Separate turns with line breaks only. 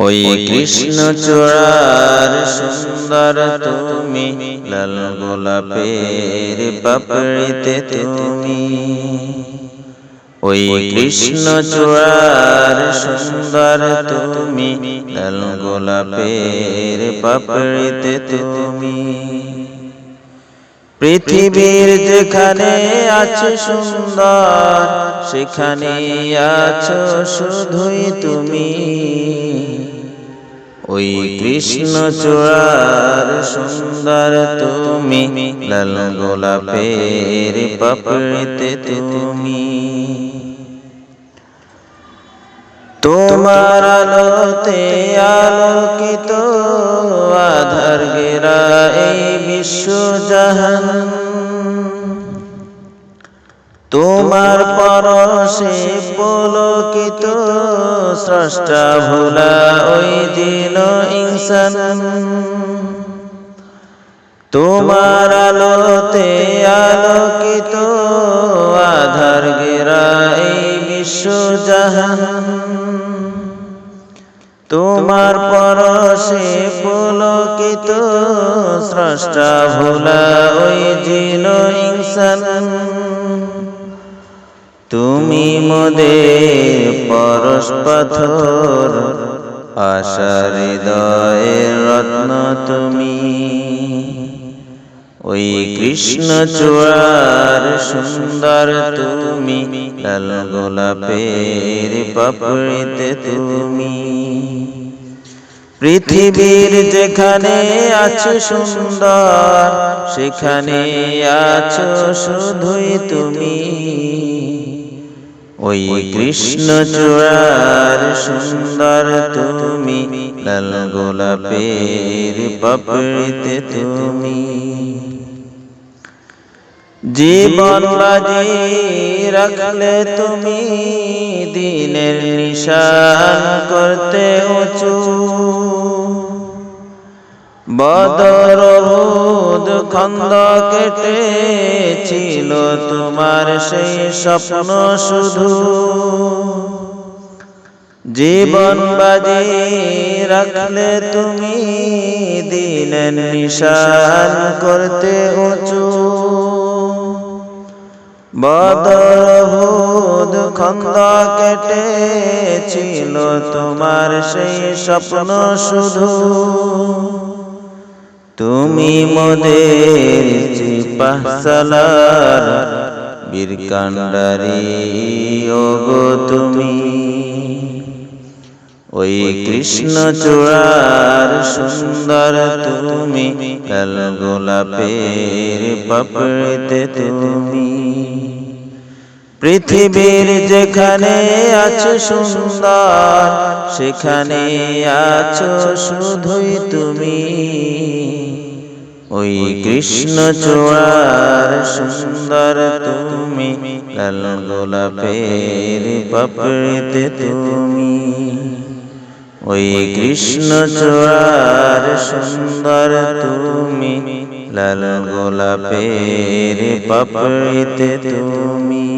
ওই কৃষ্ণ চূড়ার সুন্দর তুমি লাল গোলাপের পাপড়িতে তুমি। ওই কৃষ্ণ চূড়ার সুন্দর তুমি লাল গোলাপের পাপড়িতে তুমি। পৃথিবীর যেখানে আছো সুন্দর সেখানে আছো শুধুই তুমি। ওই কৃষ্ণ চূড়ার সুন্দর তুমি লাল গোলাপের পাপড়িতে তুমি। তোমার আলোতে আলোকিত তোমার পরশে পলকিত স্রষ্টা ভোলা ওই দিন ইনসান। তোমার আলোতে আলোকিত আধার গেরা এই বিশ্ব জাহান। তোমার পরশে পুলকিত স্রষ্টা ভোলা ওই জিন ইনসান। তুমি মোদের পরশ পাথর আশা হৃদয়ের রত্ন তুমি। ওই কৃষ্ণ চূড়ার সুন্দর তুমি, লাল গোলাপের পাপড়িতে তুমি। পৃথিবীর যেখানে আছো সুন্দর, সেখানে আছো শুধুই তুমি। ওই কৃষ্ণ চূড়ার সুন্দর তুমি লাল গোলাপের পাপড়িতে তুমি। জীবন বাজি রাখলে তুমি দিনের নিশান করতে উঁচু। বদর খন্দ কেটে ছিল তোমার সেই স্বপ্ন শুধু। জীবন বাজি রাখলে তুমি দিনের নিশান করতে উঁচু। বদরহুদ খন্দ কেটে ছিল তোমার সেই স্বপ্ন শুধু। তুমি মোদের চিপাসালার বীর কান্ডারি ওগো তুমি। ওই কৃষ্ণ চূড়ার সুন্দর তুমি লাল গোলাপের পাপড়িতে তুমি। পৃথিবীর যেখানে আছো সুন্দর, সেখানে আছো শুধুই তুমি। ওই কৃষ্ণ চূড়ার সুন্দর তুমি লাল গোলাপের পাপড়িতে তুমি। ওই কৃষ্ণ চূড়ার সুন্দর তুমি লাল গোলাপের পাপড়িতে তুমি।